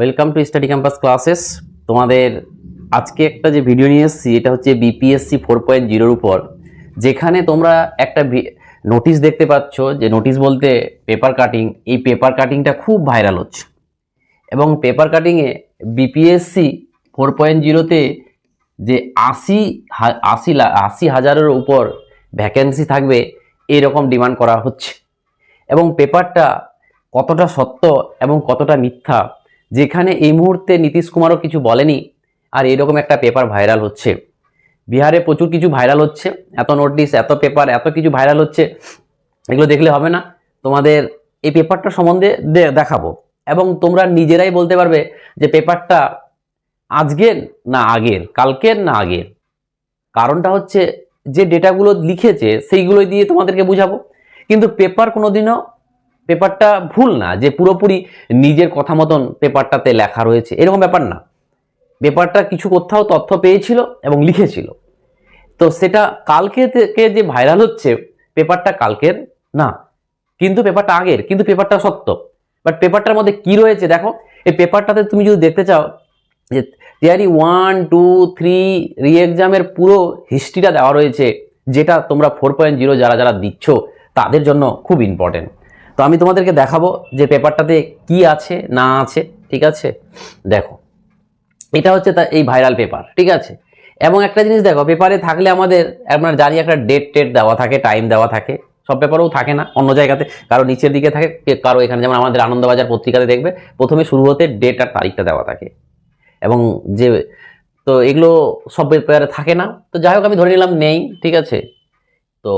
Welcome to study campus classes তোমাদের আজকে একটা যে ভিডিও নিয়ে এসেছি, এটা হচ্ছে বিপিএসসি ফোর পয়েন্ট জিরোর উপর। যেখানে তোমরা একটা নোটিশ দেখতে পাচ্ছ যে নোটিশ বলতে পেপার কাটিং এই পেপার কাটিংটা খুব ভাইরাল হচ্ছে। এবং পেপার কাটিংয়ে বিপিএসসি ফোর পয়েন্ট জিরোতে যে আশি আশি আশি হাজারের উপর ভ্যাকেন্সি থাকবে, এরকম ডিমান্ড করা হচ্ছে। এবং পেপারটা কতটা সত্য এবং কতটা মিথ্যা যেখানে এই মুহূর্তে নীতিশ কুমারও কিছু বলেনি আর এরকম একটা পেপার ভাইরাল হচ্ছে। বিহারে প্রচুর কিছু ভাইরাল হচ্ছে, এত নোটিশ এত পেপার এত কিছু ভাইরাল হচ্ছে, এগুলো দেখলে হবে না। তোমাদের এই পেপারটা সম্বন্ধে দেখাবো। এবং তোমরা নিজেরাই বলতে পারবে যে পেপারটা আজকের না আগের, কালকের না আগের। কারণটা হচ্ছে যে ডেটাগুলো লিখেছে, সেইগুলোই দিয়ে তোমাদেরকে বুঝাবো। কিন্তু পেপার কোনোদিনও পেপারটা ভুল না, যে পুরোপুরি নিজের কথা মতন পেপারটাতে লেখা রয়েছে, এরকম ব্যাপার না। পেপারটা কিছু কোথাও তথ্য পেয়েছিল এবং লিখেছিল। তো সেটা কালকে থেকে যে ভাইরাল হচ্ছে, পেপারটা কালকের না, কিন্তু পেপারটা আগের, কিন্তু পেপারটা সত্য। বাট পেপারটার মধ্যে কি রয়েছে দেখো, এই পেপারটাতে তুমি যদি দেখতে চাও, যে টিআরই ওয়ান টু থ্রি রি এক্সামের পুরো হিস্ট্রিটা দেওয়া রয়েছে, যেটা তোমরা ফোর পয়েন্ট জিরো যারা যারা দিচ্ছ, তাদের জন্য খুব ইম্পর্টেন্ট তো আমি তোমাদেরকে দেখাবো যে পেপারটাতে কি আছে, না আছে, ঠিক আছে? দেখো, এটা হচ্ছে তা, এই ভাইরাল পেপার, ঠিক আছে? এবং একটা জিনিস দেখো, পেপারে থাকলে আমাদের আপনার জানি একটা ডেট টেট দেওয়া থাকে টাইম দেওয়া থাকে, সব পেপারেও থাকে না অন্য জায়গাতে, কারও নিচের দিকে থাকে কারও এখানে, যেমন আমাদের আনন্দবাজার পত্রিকাতে দেখবে, প্রথমে শুরু হতে ডেট আর তারিখটা দেওয়া থাকে। এবং যে, তো এগুলো সব পেপারে থাকে না, তো যাই হোক আমি ধরে নিলাম নেই, ঠিক আছে? তো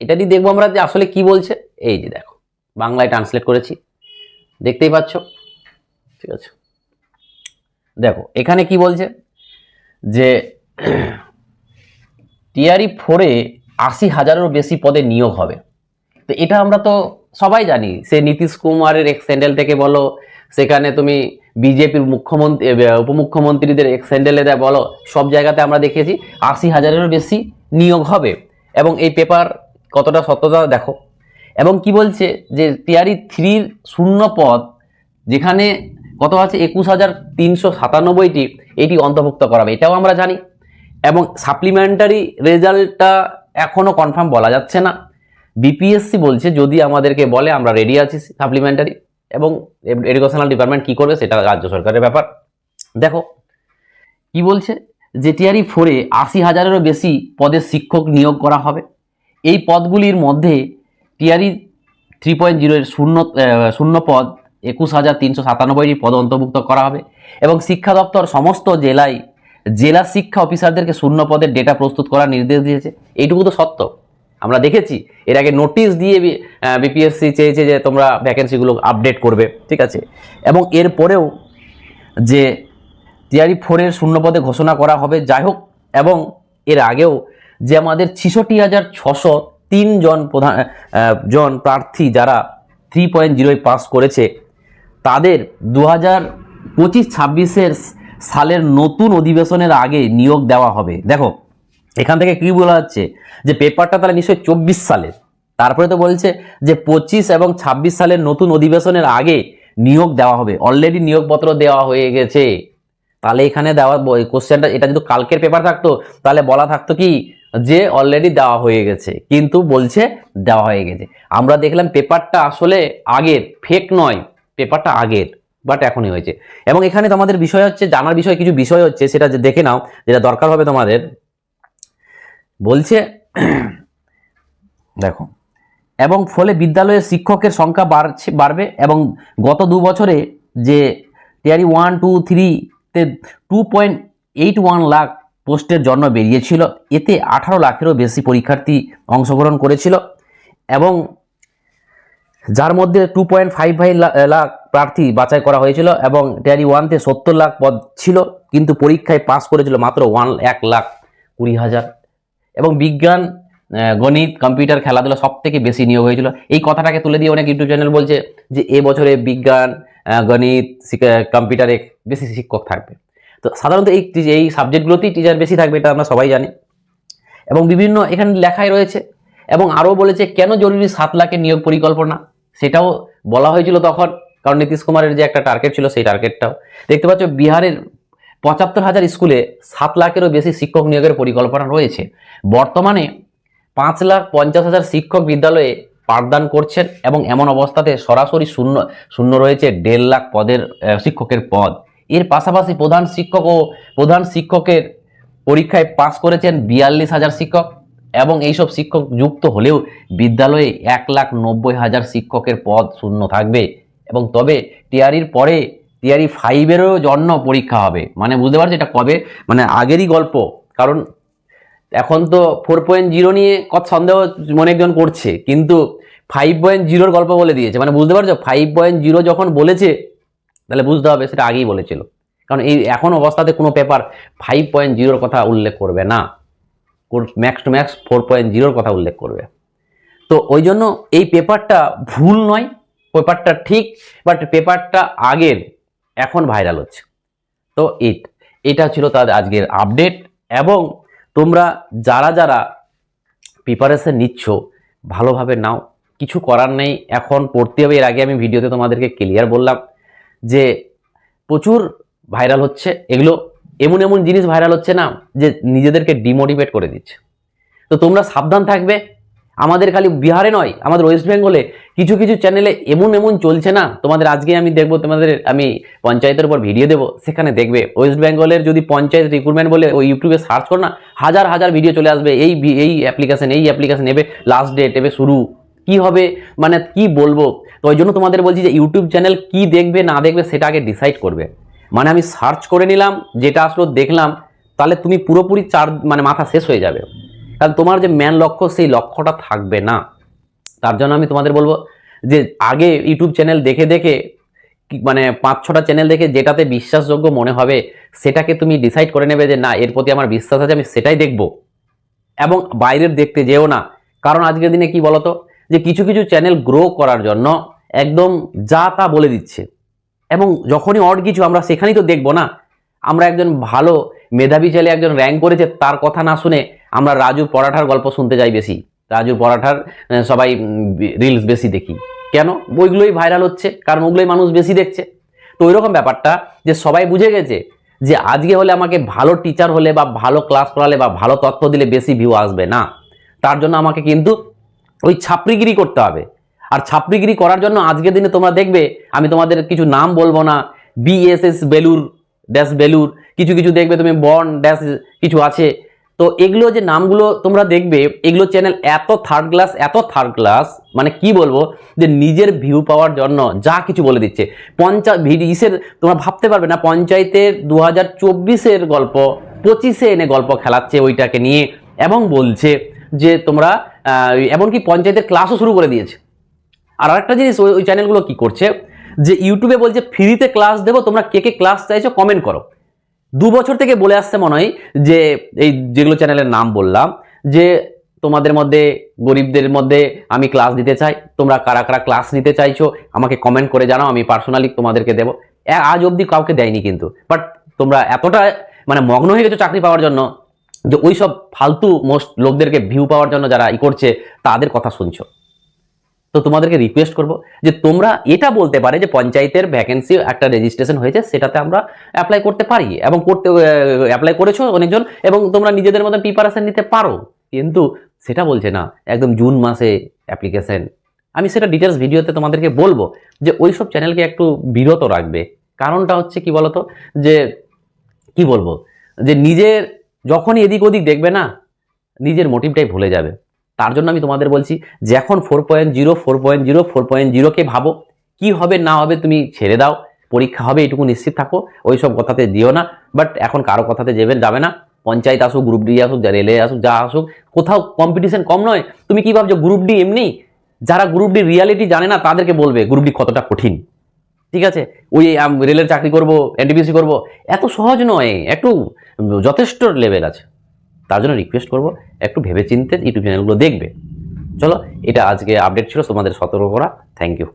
এটা দিয়ে দেখব আমরা যে আসলে কি বলছে, এই যে দেখো। বাংলায় ট্রান্সলেট করেছি। দেখতেই পাচ্ছ? ঠিক আছে। দেখো, এখানে কি বলছে? যে টিআরই ফোরে আশি হাজারেরও বেশি পদে নিয়োগ হবে। তো এটা আমরা তো সবাই জানি। সে নীতিশ কুমারের এক্স স্যান্ডেল থেকে বলো, সেখানে তুমি বিজেপির মুখ্যমন্ত্রী উপমুখ্যমন্ত্রীদের এক্স স্যান্ডেলে দেয় বলো, সব জায়গাতে আমরা দেখেছি আশি হাজারেরও বেশি নিয়োগ হবে। এবং এই পেপার কতটা সত্যতা দেখো। এবং কি বলছে যে টিআরই থ্রির শূন্য পদ, যেখানে কত আছে? একুশ হাজার তিনশো সাতানব্বইটি, এটি অন্তর্ভুক্ত করাবে। এটাও আমরা জানি। এবং সাপ্লিমেন্টারি রেজাল্টটা এখনও কনফার্ম বলা যাচ্ছে না। বিপিএসসি বলছে, যদি আমাদেরকে বলে, আমরা রেডি আছি সাপ্লিমেন্টারি এবং এডুকেশনাল ডিপার্টমেন্ট কি করবে সেটা রাজ্য সরকারের ব্যাপার। দেখো, কি বলছে? যে টিআরই ফোরে আশি হাজারেরও বেশি পদে শিক্ষক নিয়োগ করা হবে। এই পদগুলির মধ্যে টিআরই থ্রি পয়েন্ট জিরোর শূন্য শূন্য পদ একুশ হাজার তিনশো সাতানব্বইটি পদ অন্তর্ভুক্ত করা হবে এবং শিক্ষা দপ্তর সমস্ত জেলায় জেলা শিক্ষা অফিসারদেরকে শূন্য পদের ডেটা প্রস্তুত করার নির্দেশ দিয়েছে। এইটুকু তো সত্য। আমরা দেখেছি, এর আগে নোটিশ দিয়ে বিপিএসসি চেয়েছে যে তোমরা ভ্যাকেন্সিগুলো আপডেট করবে, ঠিক আছে? এবং এরপরেও যে টিআরই ফোরের শূন্যপদে ঘোষণা করা হবে, যাই হোক, এবং এর আগেও যে আমাদের ছিষট্টি হাজার ছশো তিনজন প্রধান জন প্রার্থী যারা থ্রি পয়েন্ট জিরোয় পাস করেছে, তাদের দু হাজার পঁচিশ ছাব্বিশের সালের নতুন অধিবেশনের আগে নিয়োগ দেওয়া হবে। দেখো, এখান থেকে কি বলা হচ্ছে যে পেপারটা তাহলে নিশ্চয়ই চব্বিশ সালের। তারপরে তো বলছে যে পঁচিশ এবং ছাব্বিশ সালের নতুন অধিবেশনের আগে নিয়োগ দেওয়া হবে। অলরেডি নিয়োগপত্র দেওয়া হয়ে গেছে। তাহলে এখানে দেওয়া কোশ্চেনটা এটা যদি কালকের পেপার থাকতো। তাহলে বলা থাকতো কি? যে অলরেডি দেওয়া হয়ে গেছে, কিন্তু বলছে দেওয়া হয়ে গেছে। আমরা দেখলাম পেপারটা আসলে আগের ফেক নয়, পেপারটা আগের বাট এখনই হয়েছে। এবং এখানে তোমাদের বিষয় হচ্ছে, জানার বিষয় কিছু বিষয় হচ্ছে, সেটা যে দেখে নাও, যেটা দরকার হবে তোমাদের। বলছে, দেখো, এবং ফলে বিদ্যালয়ের শিক্ষকের সংখ্যা বাড়ছে, বাড়বে, এবং গত দু বছরে যে টিয়ারি ওয়ান টু থ্রিতে two point eight one lakh পোস্টের জন্য বেরিয়েছিল। এতে আঠারো লাখেরও বেশি পরীক্ষার্থী অংশগ্রহণ করেছিল এবং যার মধ্যে two point five five lakh প্রার্থী বাছাই করা হয়েছিল এবং ট্যারি ওয়ানতে সত্তর লাখ পদ ছিল, কিন্তু পরীক্ষায় পাস করেছিল মাত্র ওয়ান এক লাখ কুড়ি হাজার। এবং বিজ্ঞান গণিত কম্পিউটার খেলাধুলা সব থেকে বেশি নিয়োগ হয়েছিল। এই কথাটাকে তুলে দিয়ে অনেক ইউটিউব চ্যানেল বলছে যে, এ বছরে বিজ্ঞান গণিত কম্পিউটারে বেশি শিক্ষক থাকবে। তো সাধারণত এই এই সাবজেক্টগুলোতেই টিচার বেশি থাকবে, এটা আমরা সবাই জানি। এবং বিভিন্ন এখানে লেখাই রয়েছে, এবং আরও বলেছে কেন জরুরি সাত লাখের নিয়োগ পরিকল্পনা, সেটাও বলা হয়েছিল তখন, কারণ নীতিশ কুমারের যে একটা টার্গেট ছিল সেই টার্গেটটাও দেখতে পাচ্ছ বিহারের পঁচাত্তর হাজার স্কুলে সাত লাখেরও বেশি শিক্ষক নিয়োগের পরিকল্পনা রয়েছে। বর্তমানে পাঁচ লাখ পঞ্চাশ হাজার শিক্ষক বিদ্যালয়ে পাঠদান করছেন, এবং এমন অবস্থাতে সরাসরি শূন্য শূন্য রয়েছে দেড় লাখ পদের শিক্ষকের পদ। এর পাশাপাশি প্রধান শিক্ষক ও প্রধান শিক্ষকের পরীক্ষায় পাস করেছেন বিয়াল্লিশ হাজার শিক্ষক এবং এইসব শিক্ষক যুক্ত হলেও বিদ্যালয়ে এক লাখ নব্বই হাজার শিক্ষকের পদ শূন্য থাকবে। এবং তবে টিআরির পরে টিআরি ফাইভেরও জন্য পরীক্ষা হবে। মানে বুঝতে পারছি এটা কবে? মানে আগেরই গল্প। কারণ এখন তো ফোর পয়েন্ট জিরো নিয়ে কত সন্দেহ মনে একজন করছে। কিন্তু ফাইভ পয়েন্ট জিরোর গল্প বলে দিয়েছে। মানে বুঝতে পারছ? ফাইভ পয়েন্ট জিরো যখন বলেছে তাহলে বুঝতে হবে সেটা আগেই বলেছিল। কারণ এই এখন অবস্থাতে কোনো পেপার ফাইভ পয়েন্ট জিরোর কথা উল্লেখ করবে না। Max to max four point জিরোর কথা উল্লেখ করবে। তো ওই জন্য এই পেপারটা ভুল নয় পেপারটা ঠিক বাট পেপারটা আগের, এখন ভাইরাল হচ্ছে। তো ইট এটা ছিল তাদের আজকের আপডেট এবং তোমরা যারা যারা প্রিপারেশন নিচ্ছ, ভালোভাবে নাও। কিছু করার নেই, এখন পড়তে হবে। এর আগে আমি ভিডিওতে তোমাদেরকে ক্লিয়ার বললাম। যে প্রচুর ভাইরাল হচ্ছে, এগুলো এমন এমন জিনিস ভাইরাল হচ্ছে না যে নিজেদেরকে ডিমোটিভেট করে দিচ্ছে। তো তোমরা সাবধান থাকবে। আমাদের খালি বিহারে নয়, আমাদের ওয়েস্ট বেঙ্গলে কিছু কিছু চ্যানেলে এমন এমন চলছে না। তোমাদের আজকে আমি দেখব, তোমাদের আমি পঞ্চায়েতের উপর ভিডিও দেবো, সেখানে দেখবে। ওয়েস্ট বেঙ্গলের যদি পঞ্চায়েত রিক্রুটমেন্ট বলে ওই ইউটিউবে সার্চ করো না, হাজার হাজার ভিডিও চলে আসবে। এই এই অ্যাপ্লিকেশন এই অ্যাপ্লিকেশন এবে লাস্ট ডেট এবে শুরু। কি হবে মানে কি বলব? তো ওই জন্য তোমাদের বলছি যে ইউটিউব চ্যানেল কি দেখবে, না দেখবে, সেটা আগে ডিসাইড করবে। মানে আমি সার্চ করে নিলাম, যেটা আসলো দেখলাম, তাহলে তুমি পুরোপুরি চার মানে মাথা শেষ হয়ে যাবে। কারণ তোমার যে ম্যান লক্ষ্য, সেই লক্ষ্যটা থাকবে না। তার জন্য আমি তোমাদের বলব যে আগে ইউটিউব চ্যানেল দেখে দেখে মানে পাঁচ, ছটা চ্যানেল দেখে যেটাতে বিশ্বাসযোগ্য মনে হবে, সেটাকে তুমি ডিসাইড করে নেবে যে না, এর প্রতি আমার বিশ্বাস আছে, আমি সেটাই দেখব। এবং বাইরের দেখতে যেও না। কারণ আজকের দিনে কি বলতো? যে কিছু কিছু চ্যানেল গ্রো করার জন্য একদম যা তা বলে দিচ্ছে। এবং যখনই অড কিছু আমরা সেখানেই তো দেখব না, আমরা একজন ভালো মেধাবী ছেলে একজন র্যাঙ্ক করেছে, তার কথা না শুনে আমরা রাজু পরাঠার গল্প শুনতে যাই বেশি। রাজু পরাঠার সবাই রিলস বেশি দেখি। কেন? ওইগুলোই ভাইরাল হচ্ছে, কারণ ওগুলোই মানুষ বেশি দেখছে। তো ওইরকম ব্যাপারটা যে সবাই বুঝে গেছে যে আজকে হলে আমাকে ভালো টিচার হলে বা ভালো ক্লাস করালে বা ভালো তথ্য দিলে বেশি ভিউ আসবে না। তার জন্য আমাকে কিন্তু ওই ছাপড়িগিরি করতে হবে। আর ছাপড়িগিরি করার জন্য আজকের দিনে তোমরা দেখবে, আমি তোমাদের কিছু নাম বলব না। বিএসএস বেলুর ড্যাশ বেলুর কিছু কিছু দেখবে তুমি বন ড্যাশ কিছু আছে। তো এগুলো যে নামগুলো তোমরা দেখবে, এগুলো চ্যানেল এত থার্ড ক্লাস এত থার্ড ক্লাস মানে কি বলব, যে নিজের ভিউ পাওয়ার জন্য যা কিছু বলে দিচ্ছে। পঞ্চায়েত ইসের, তোমরা ভাবতে পারবে না, পঞ্চায়েতের দু হাজার চব্বিশের গল্প, পঁচিশে এনে গল্প খেলাচ্ছে ওইটাকে নিয়ে, এবং বলছে যে তোমরা এমনকি পঞ্চায়েতের ক্লাসও শুরু করে দিয়েছে। আর আরেকটা জিনিস, ওই চ্যানেলগুলো কি করছে, যে ইউটিউবে বলছে ফ্রিতে ক্লাস দেবো, তোমরা কে কে ক্লাস চাইছো কমেন্ট করো। দু বছর থেকে বলে আসছে মনে হয় যে, এই যেগুলো চ্যানেলের নাম বললাম, যে তোমাদের মধ্যে, গরিবদের মধ্যে আমি ক্লাস দিতে চাই, তোমরা কারা কারা ক্লাস নিতে চাইছো, আমাকে কমেন্ট করে জানাও, আমি পার্সোনালি তোমাদেরকে দেবো। আজ অবধি কাউকে দেয়নি কিন্তু। বাট তোমরা এতটা মানে মগ্ন হয়ে গেছো চাকরি পাওয়ার জন্য যে ওই সব ফালতু মোস্ট লোকদেরকে ভিউ পাওয়ার জন্য যারা ই করছে, তাদের কথা শুনছো। তো তোমাদেরকে রিকোয়েস্ট করব যে তোমরা এটা বলতে পারে যে পঞ্চায়েতের ভ্যাকেন্সি একটা রেজিস্ট্রেশন হয়েছে, সেটাতে আমরা অ্যাপ্লাই করতে পারি এবং করতে অ্যাপ্লাই করেছ অনেকজন এবং তোমরা নিজেদের মধ্যে প্রিপারেশন নিতে পারো। কিন্তু সেটা বলছে না, একদম জুন মাসে অ্যাপ্লিকেশন আমি সেটা ডিটেলস ভিডিওতে তোমাদেরকে বলব যে ওই সব চ্যানেলকে একটু বিরত রাখবে। কারণটা হচ্ছে কি বলতো? যে, কি বলব? যে নিজের যখনই এদিক ওদিক দেখবে না, নিজের মোটিভটাই ভুলে যাবে। তার জন্য আমি তোমাদের বলছি, যে এখন four point zero four point zero four point জিরোকে ভাবো। কী হবে, না হবে তুমি ছেড়ে দাও। পরীক্ষা হবে, এটুকু নিশ্চিত থাকো। ওই সব কথাতে দিও না। বাট এখন কারও কথাতে যাবে যাবে না। পঞ্চায়েত আসুক গ্রুপ ডি আসুক, যা রেলে আসুক, যা আসুক, কোথাও কম্পিটিশন কম নয়। তুমি কি ভাবছ গ্রুপ ডি এমনি? যারা গ্রুপ ডি রিয়ালিটি জানে না, তাদেরকে বলবে গ্রুপ ডি কতটা কঠিন। ঠিক আছে? ওই রেলের চাকরি করব এনটিপিসি করব। এত সহজ নয়, একটু যথেষ্ট লেভেল আছে। তার জন্য রিকোয়েস্ট করব, একটু ভেবে চিনতে ইউটিউব চ্যানেলগুলো দেখবে। চলো, এটা আজকে আপডেট ছিল, তোমাদের সতর্ক করা। Thank you